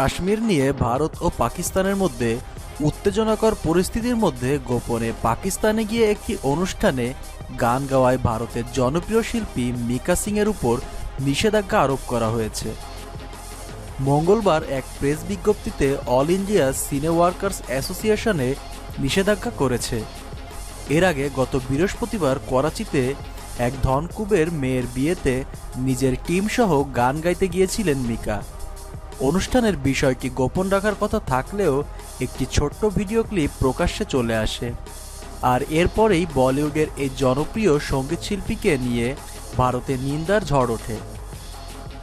কাশ্মীর নিয়ে ভারত ও পাকিস্তানের মধ্যে উত্তেজনাকর পরিস্থিতির মধ্যে গোপনে পাকিস্তানে গিয়ে একটি অনুষ্ঠানে গান গাওয়ায় ভারতের জনপ্রিয় শিল্পী মিকা সিংয়ের উপর নিষেধাজ্ঞা আরোপ করা হয়েছে। মঙ্গলবার এক প্রেস বিজ্ঞপ্তিতে অল ইন্ডিয়া সিনে ওয়ার্কার্স অ্যাসোসিয়েশনে নিষেধাজ্ঞা করেছে। এর আগে গত বৃহস্পতিবার করাচিতে এক ধনকুবের মেয়ের বিয়েতে নিজের টিম সহ গান গাইতে গিয়েছিলেন মিকা। অনুষ্ঠানের বিষয়টি গোপন রাখার কথা থাকলেও একটি ছোট্ট ভিডিও ক্লিপ প্রকাশ্যে চলে আসে। আর এরপরেই বলিউডের এই জনপ্রিয় সংগীত শিল্পীকে নিয়ে ভারতে নিন্দার ঝড় ওঠে।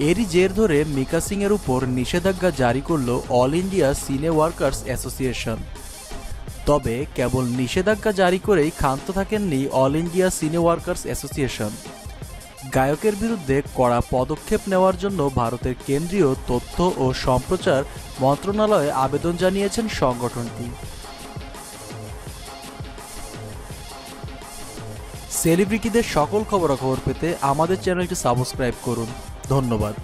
এরই জের ধরে মিকা সিংয়ের উপর নিষেধাজ্ঞা জারি করল All India cine workers association. তবে কেবল নিষেধাজ্ঞা জারি করেই ক্ষান্ত থাকেননি All India cine workers association. গায়কের বিরুদ্ধে কড়া পদক্ষেপ নেওয়ার জন্য ভারতের কেন্দ্রীয় তথ্য ও সম্প্রচার মন্ত্রণালয়ে আবেদন জানিয়েছেন সংগঠনটি। সেলিব্রিটিদের সকল খবরাখবর পেতে আমাদের চ্যানেলটি সাবস্ক্রাইব করুন। ধন্যবাদ।